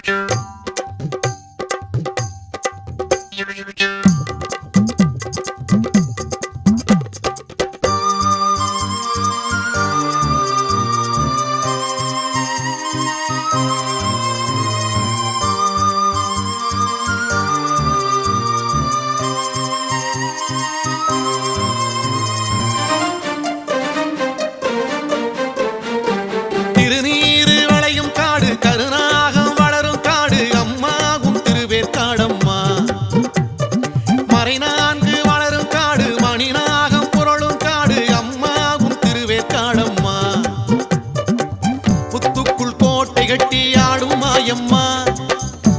Choo-choo.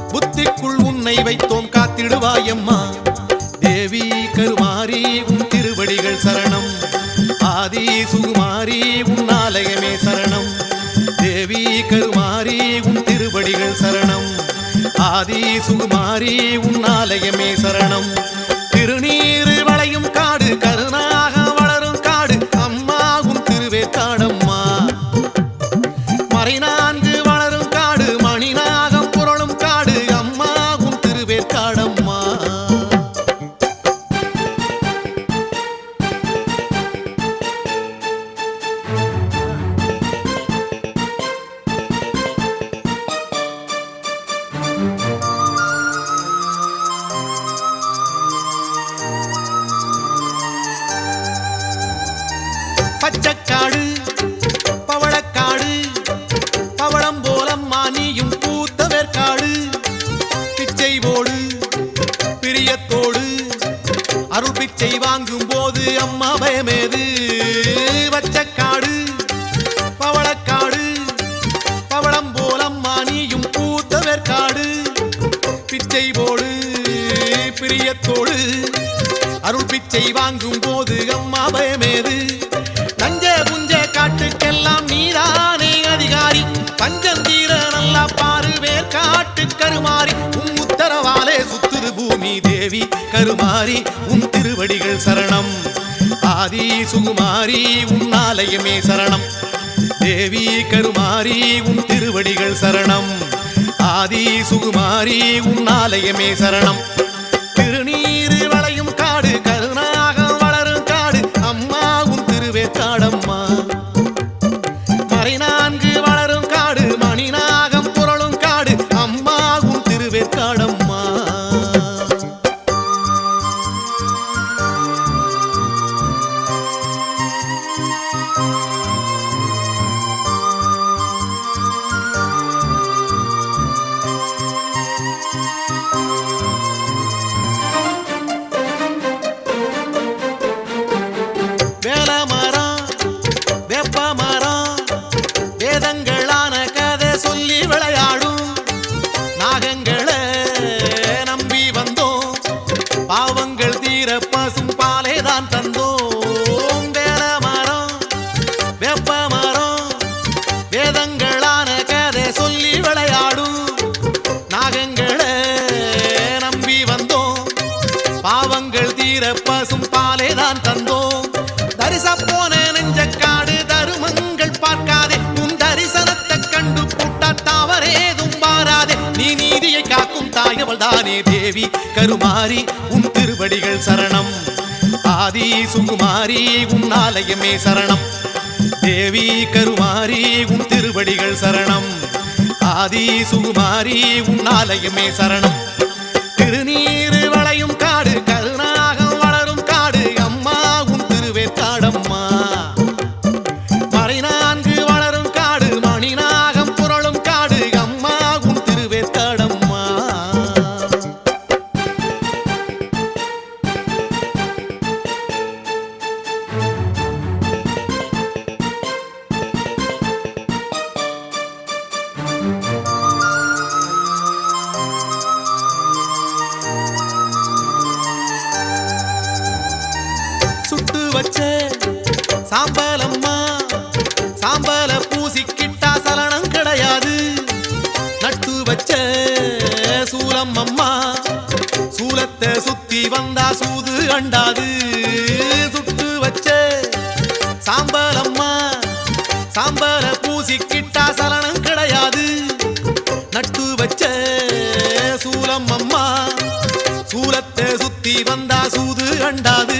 புத்திக்குள் உன்னை வைத்தோம் காத்திடுவாயம்மா தேவி கருமாரி உன் திருவடிகள் சரணம். ஆதி சுகுமாரி உன் ஆலயமே சரணம். தேவி கருமாரி உன் திருவடிகள் சரணம். ஆதி சுகுமாரி உன் ஆலயமே சரணம். பச்சைக்காடு பவளக்காடு பவளம் போலம்மா நீயும் பூத்தவர்காடு பிச்சை போடு பிரியத்தோடு அருள் பிச்சை வாங்கும் போது அம்மா பயமேது. செய்வோடு பிரியத்தோடு. அருள் பிச்சை வாங்கும் போது அம்மா பயமேது. நஞ்ச புஞ்ச காட்டுக்கெல்லாம் நீதானே அதிகாரி. பஞ்சந்தீர நல்லா பாரு வேர் காட்டு கருமாறி. உன் உத்தரவாலே சுத்துது பூமி தேவி கருமாறி. உன் திருவடிகள் சரணம். ஆதி சுகுமாரி உன் ஆலயமே சரணம். தேவி கருமாரி உன் திருவடிகள் சரணம். ஆதி சுகுமாரி உன்னாலயமே சரணம். திருநீ பாவங்கள் தீர பசும் பாலே தான் தந்தோம். தரிச போன நெஞ்ச காடு தருமங்கள் பார்க்காதே. உன் தரிசனத்தை கண்டு புட்டா தவறேதும் பாராதே நீ நீதியை காக்கும் தாயவள் தானே தேவி. கருமாறி உன் திருவடிகள் சரணம். ஆதி சுகுமாரி உன் ஆலயமே சரணம். தேவி கருமாரி உன் திருவடிகள் சரணம். ஆதி சுகுமாரி உன் ஆலயமே சரணம். திருநீரு திருவேற்காடம்மா சாம்பலம்மா. சாம்பல பூசிக்கிட்டா சலனம் கிடையாது. நட்டு வச்ச சூலம் அம்மா சூலத்தை சுத்தி வந்தா சூது அண்டாது. சுட்டு வச்ச சாம்பலம்மா. சாம்பல பூசிக்கிட்டா சலனம் கிடையாது. நட்டு வச்ச சூலம் அம்மா சூலத்தை சுத்தி வந்தா சூது அண்டாது.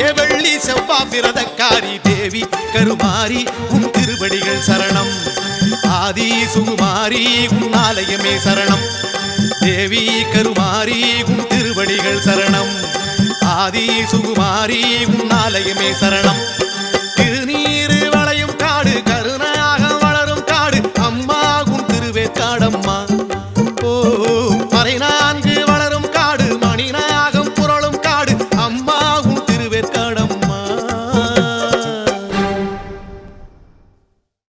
ஏ வெள்ளி செவ்வா விரதக்காரி தேவி கருமாரி உன் திருவடிகள் சரணம். ஆதி சுகுமாரி உன் ஆலயமே சரணம். தேவி கருமாரி உன் திருவடிகள் சரணம். ஆதி சுகுமாரி உன் ஆலயமே சரணம்.